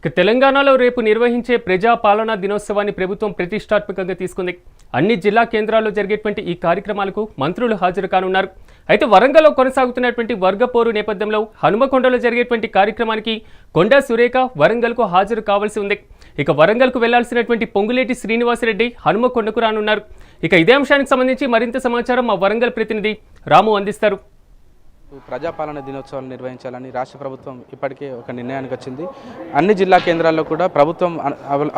ఇక తెలంగాణలో రేపు నిర్వహించే ప్రజా పాలనా దినోత్సవాన్ని ప్రభుత్వం ప్రతిష్టాత్మకంగా తీసుకుంది. అన్ని జిల్లా కేంద్రాల్లో జరిగేటువంటి ఈ కార్యక్రమాలకు మంత్రులు హాజరు కానున్నారు. అయితే వరంగల్లో కొనసాగుతున్నటువంటి వర్గ పోరు నేపథ్యంలో హనుమకొండలో జరిగేటువంటి కార్యక్రమానికి కొండా సురేఖ వరంగల్కు హాజరు కావాల్సి ఉంది. ఇక వరంగల్కు వెళ్ళాల్సినటువంటి పొంగులేటి శ్రీనివాసరెడ్డి హనుమకొండకు రానున్నారు. ఇక ఇదే అంశానికి సంబంధించి మరింత సమాచారం మా వరంగల్ ప్రతినిధి రాము అందిస్తారు. ప్రజాపాలన దినోత్సవాలు నిర్వహించాలని రాష్ట్ర ప్రభుత్వం ఇప్పటికే ఒక నిర్ణయానికి వచ్చింది. అన్ని జిల్లా కేంద్రాల్లో కూడా ప్రభుత్వం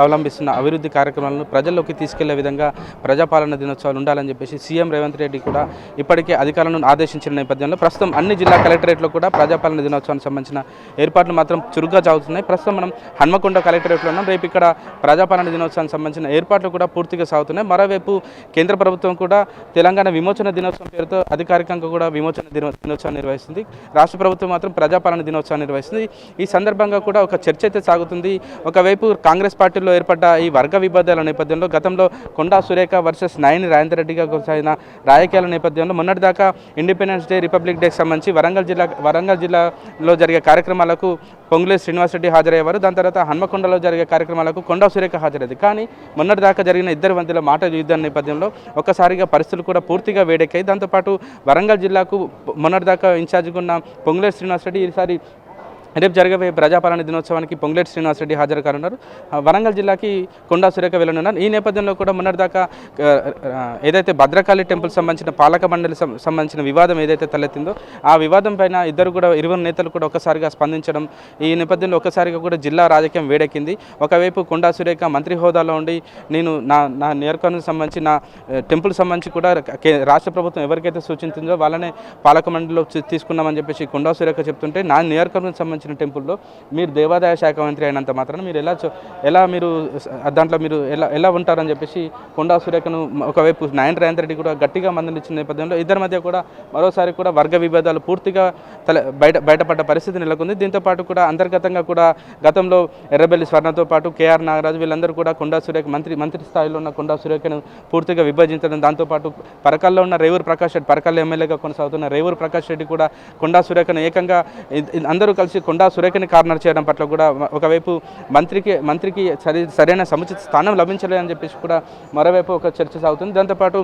అవలంబిస్తున్న అభివృద్ధి కార్యక్రమాలను ప్రజల్లోకి తీసుకెళ్ళే విధంగా ప్రజాపాలన దినోత్సవాలు ఉండాలని చెప్పేసి సీఎం రేవంత్ రెడ్డి కూడా ఇప్పటికే అధికారులను ఆదేశించిన నేపథ్యంలో ప్రస్తుతం అన్ని జిల్లా కలెక్టరేట్లో కూడా ప్రజాపాలన దినోత్సవానికి సంబంధించిన ఏర్పాట్లు మాత్రం చురుగ్గా సాగుతున్నాయి. ప్రస్తుతం మనం హన్మకొండ కలెక్టరేట్లో ఉన్నాం. రేపు ఇక్కడ ప్రజాపాలన దినోత్సవానికి సంబంధించిన ఏర్పాట్లు కూడా పూర్తిగా సాగుతున్నాయి. మరోవైపు కేంద్ర ప్రభుత్వం కూడా తెలంగాణ విమోచన దినోత్సవం పేరుతో అధికారికంగా కూడా విమోచన దినోత్సవాన్ని నిర్వహిస్తుంది. రాష్ట్ర ప్రభుత్వం మాత్రం ప్రజాపాలన దినోత్సవాన్ని నిర్వహిస్తుంది. ఈ సందర్భంగా కూడా ఒక చర్చ అయితే సాగుతుంది. ఒకవైపు కాంగ్రెస్ పార్టీలో ఏర్పడ్డ ఈ వర్గ విభేదాల నేపథ్యంలో గతంలో కొండా సురేఖ వర్సెస్ నాయని రాజేందర్ రెడ్డిగా కొనసాగిన రాజకీయాల నేపథ్యంలో మొన్నటిదాకా ఇండిపెండెన్స్ డే రిపబ్లిక్ డేకి సంబంధించి వరంగల్ జిల్లా వరంగల్ జిల్లాలో జరిగే కార్యక్రమాలకు కొంగులే శ్రీనివాసరెడ్డి హాజరయ్యేవారు. దాని తర్వాత హన్మకొండలో జరిగే కార్యక్రమాలకు కొండా సురేఖ హాజరైంది. కానీ మొన్నటిదాకా జరిగిన ఇద్దరు మధ్యలో మాట యుద్ధం నేపథ్యంలో ఒక్కసారిగా పరిస్థితులు కూడా పూర్తిగా వేడెక్కాయి. దాంతోపాటు వరంగల్ జిల్లాకు మొన్నటిదాకా ఇన్ఛార్జ్గా ఉన్న పొంగులే శ్రీనివాసరెడ్డి ఈసారి రేపు జరగబోయే ప్రజాపాలన దినోత్సవానికి పొంగులేటి శ్రీనివాసరెడ్డి హాజరు కానున్నారు వరంగల్ జిల్లాకి కొండా సురేఖ వెళ్ళనున్నారు. ఈ నేపథ్యంలో కూడా మొన్నటిదాకా ఏదైతే భద్రకాళి టెంపుల్ సంబంధించిన పాలక మండలి సంబంధించిన వివాదం ఏదైతే తలెత్తిందో ఆ వివాదం పైన ఇద్దరు కూడా ఇరువురు నేతలు కూడా ఒకసారిగా స్పందించడం ఈ నేపథ్యంలో ఒకసారిగా కూడా జిల్లా రాజకీయం వేడెక్కింది. ఒకవైపు కొండా సురేఖ మంత్రి హోదాలో ఉండి నేను నా నా నియోజకవర్గానికి సంబంధించి నా టెంపుల్ సంబంధించి కూడా రాష్ట్ర ప్రభుత్వం ఎవరికైతే సూచించిందో వాళ్ళనే పాలక మండలిలో తీసుకున్నామని చెప్పేసి కొండా సురేఖ చెప్తుంటే నా నియోజకవర్గం సంబంధించిన టెంపుల్లో మీరు దేవాదాయ శాఖ మంత్రి అయినంత మాత్రాన మీరు ఎలా చూ- ఎలా మీరు దాంట్లో మీరు ఎలా ఎలా ఉంటారని చెప్పేసి కొండా సురేఖను ఒకవైపు నాయన రేవంత్ రెడ్డి కూడా గట్టిగా మందలిచ్చిన నేపథ్యంలో ఇద్దరి మధ్య కూడా మరోసారి కూడా వర్గ విభేదాలు పూర్తిగా తల బయట బయటపడ్డ పరిస్థితి నెలకొంది. దీంతో పాటు కూడా అంతర్గతంగా కూడా గతంలో ఎర్రబెల్లి స్వర్ణతో పాటు కేఆర్ నాగరాజు వీళ్ళందరూ కూడా కొండా సురేఖ మంత్రి మంత్రి స్థాయిలో ఉన్న కొండా సురేఖను పూర్తిగా విభజించడం దాంతోపాటు పరకాల్లో ఉన్న రేవూరు ప్రకాష్ రెడ్డి పరకాల ఎమ్మెల్యేగా కొనసాగుతున్న రేవూరు ప్రకాష్ రెడ్డి కూడా కొండా సురేఖను ఏకంగా అందరూ కలిసి కొండా సురేఖని కార్నర్ చేయడం పట్ల కూడా ఒకవైపు మంత్రికి మంత్రికి సరి సరైన సముచిత స్థానం లభించలేదని చెప్పేసి కూడా మరోవైపు ఒక చర్చ సాగుతుంది. దాంతోపాటు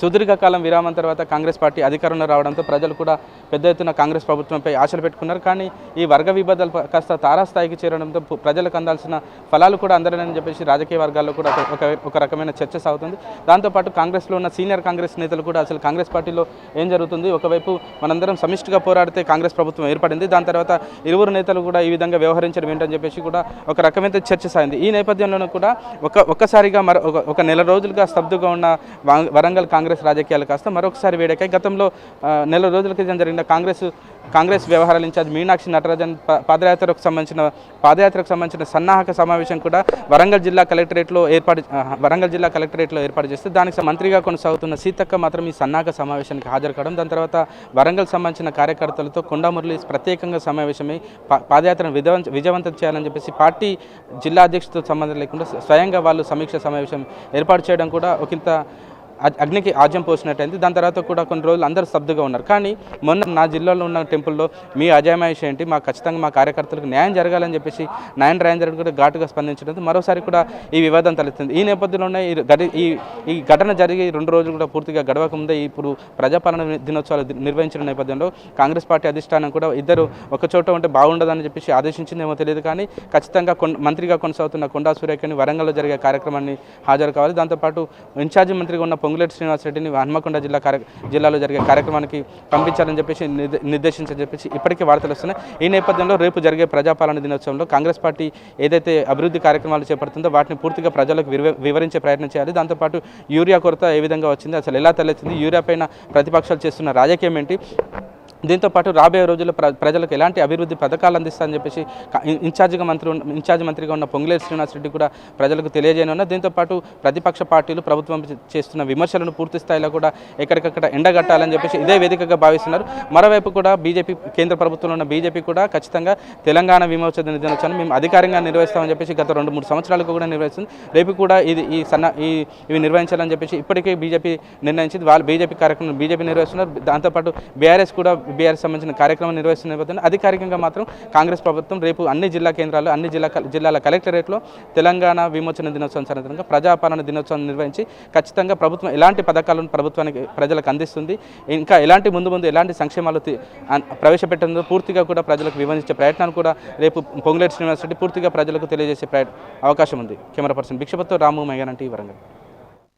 సుదీర్ఘకాలం విరామం తర్వాత కాంగ్రెస్ పార్టీ అధికారంలో రావడంతో ప్రజలు కూడా పెద్ద ఎత్తున కాంగ్రెస్ ప్రభుత్వంపై ఆశలు పెట్టుకున్నారు. కానీ ఈ వర్గ విభేదాలు కాస్త తారాస్థాయికి చేరడంతో ప్రజలకు అందాల్సిన ఫలాలు కూడా అందరని చెప్పేసి రాజకీయ వర్గాల్లో కూడా ఒక- ఒక రకమైన చర్చ సాగుతుంది. దాంతోపాటు కాంగ్రెస్లో ఉన్న సీనియర్ కాంగ్రెస్ నేతలు కూడా అసలు కాంగ్రెస్ పార్టీలో ఏం జరుగుతుంది? ఒకవైపు మనందరం సమిష్టిగా పోరాడితే కాంగ్రెస్ ప్రభుత్వం ఏర్పడింది. దాని తర్వాత ఇరువురు నేతలు కూడా ఈ విధంగా వ్యవహరించడం ఏంటని చెప్పేసి కూడా ఒక రకమైన చర్చ సాగింది. ఈ నేపథ్యంలోనూ కూడా ఒక ఒక్కసారిగా మరో ఒక- ఒక నెల రోజులుగా స్తబ్దుగా ఉన్న వా- వరంగల్ కాంగ్రెస్ కాంగ్రెస్ రాజకీయాలు కాస్త మరొకసారి వేడెక్కాయి. గతంలో నెల రోజుల క్రితం జరిగిన కాంగ్రెస్ కాంగ్రెస్ వ్యవహారాల ఇన్ఛార్జ్ మీనాక్షి నటరాజన్ పాదయాత్రకు సంబంధించిన పాదయాత్రకు సంబంధించిన సన్నాహక సమావేశం కూడా వరంగల్ జిల్లా కలెక్టరేట్లో ఏర్పాటు వరంగల్ జిల్లా కలెక్టరేట్లో ఏర్పాటు చేస్తే దానికి మంత్రిగా కొనసాగుతున్న సీతక్క మాత్రం ఈ సన్నాహక సమావేశానికి హాజరు కావడం దాని తర్వాత వరంగల్ సంబంధించిన కార్యకర్తలతో కొండమురళి ప్రత్యేకంగా సమావేశమై పాదయాత్రను విజయవంతం చేయాలని చెప్పేసి పార్టీ జిల్లా అధ్యక్షుడితో సంబంధం లేకుండా స్వయంగా వాళ్ళు సమీక్ష సమావేశం ఏర్పాటు చేయడం కూడా ఒకంత అగ్నికి ఆజ్యం పోసినట్టయింది. దాని తర్వాత కూడా కొన్ని రోజులు అందరూ స్తబ్దుగా ఉన్నారు. కానీ మొన్న నా జిల్లాలో ఉన్న టెంపుల్లో మీ అజయమాయిష ఏంటి మా ఖచ్చితంగా మా కార్యకర్తలకు న్యాయం జరగాలని చెప్పేసి నాయన రాజేంద్ర కూడా ఘాటుగా స్పందించడంతో మరోసారి కూడా ఈ వివాదం తలెత్తింది. ఈ నేపథ్యంలోనే ఈ గడి ఈ ఈ ఘటన జరిగి రెండు రోజులు కూడా పూర్తిగా గడవకముందే ఇప్పుడు ప్రజాపాలన దినోత్సవాలు నిర్వహించిన నేపథ్యంలో కాంగ్రెస్ పార్టీ అధిష్టానం కూడా ఇద్దరు ఒక చోట ఉంటే బాగుండదని చెప్పేసి ఆదేశించిందేమో తెలియదు కానీ ఖచ్చితంగా మంత్రిగా కొనసాగుతున్న కొండా సూర్యకని వరంగల్లో జరిగే కార్యక్రమాన్ని హాజరు కావాలి. దాంతోపాటు ఇన్ఛార్జి మంత్రిగా ఉన్న పొంగులేటి శ్రీనివాసరెడ్డిని హన్మకొండ జిల్లా జిల్లాలో జరిగే కార్యక్రమానికి పంపించాలని చెప్పేసి నిర్దేశించని చెప్పేసి ఇప్పటికే వార్తలు వస్తున్నాయి. ఈ నేపథ్యంలో రేపు జరిగే ప్రజాపాలన దినోత్సవంలో కాంగ్రెస్ పార్టీ ఏదైతే అభివృద్ధి కార్యక్రమాలు చేపడుతుందో వాటిని పూర్తిగా ప్రజలకు వివరించే ప్రయత్నం చేయాలి. దాంతోపాటు యూరియా కొరత ఏ విధంగా వచ్చింది అసలు ఎలా తలెత్తింది యూరియా పైన ప్రతిపక్షాలు చేస్తున్న రాజకీయం ఏంటి? దీంతో పాటు రాబోయే రోజుల్లో ప్ర ప్రజలకు ఎలాంటి అభివృద్ధి పథకాలు అందిస్తారని చెప్పేసి ఇన్ఛార్జిగా మంత్రి ఉన్న- ఇన్ఛార్జ్ మంత్రిగా ఉన్న పొంగులేరు శ్రీనివాస్ రెడ్డి కూడా ప్రజలకు తెలియజేయనున్న దీంతో పాటు ప్రతిపక్ష పార్టీలు ప్రభుత్వం చేస్తున్న విమర్శలను పూర్తి స్థాయిలో కూడా ఎక్కడికక్కడ ఎండగట్టాలని చెప్పేసి ఇదే వేదికగా భావిస్తున్నారు. మరోవైపు కూడా బీజేపీ కేంద్ర ప్రభుత్వంలో ఉన్న బీజేపీ కూడా ఖచ్చితంగా తెలంగాణ విమోచన దినోత్సవాన్ని మేము అధికారికంగా నిర్వహిస్తామని చెప్పేసి గత రెండు మూడు సంవత్సరాలకు కూడా నిర్వహిస్తుంది. రేపు కూడా ఇది ఈ సన్న ఈ ఇవి నిర్వహించాలని చెప్పేసి ఇప్పటికే బీజేపీ నిర్ణయించింది. వాళ్ళు బీజేపీ కార్యక్రమం బీజేపీ నిర్వహిస్తున్నారు. దాంతోపాటు బీఆర్ఎస్ కూడా బీఆర్ఎస్ సంబంధించిన కార్యక్రమం నిర్వహిస్తున్న నేపథ్యంలో అధికారికంగా మాత్రం కాంగ్రెస్ ప్రభుత్వం రేపు అన్ని జిల్లా కేంద్రాలు అన్ని జిల్లా జిల్లాల కలెక్టరేట్లో తెలంగాణ విమోచన దినోత్సవం సందర్భంగా ప్రజాపాలన దినోత్సవం నిర్వహించి ఖచ్చితంగా ప్రభుత్వం ఎలాంటి పథకాలను ప్రభుత్వానికి ప్రజలకు అందిస్తుంది ఇంకా ఎలాంటి ముందు ముందు ఎలాంటి సంక్షేమాలు ప్రవేశపెట్టడంలో ప్రవేశపెట్టిందో పూర్తిగా కూడా ప్రజలకు వివరించే ప్రయత్నాలు కూడా రేపు పొంగులేటి శ్రీనివాసరెడ్డి పూర్తిగా ప్రజలకు తెలియజేసే ప్రయ అవకాశం ఉంది. కెమెరా పర్సన్ భిక్షపత్తో రాము మెగానంటి వరంగల్.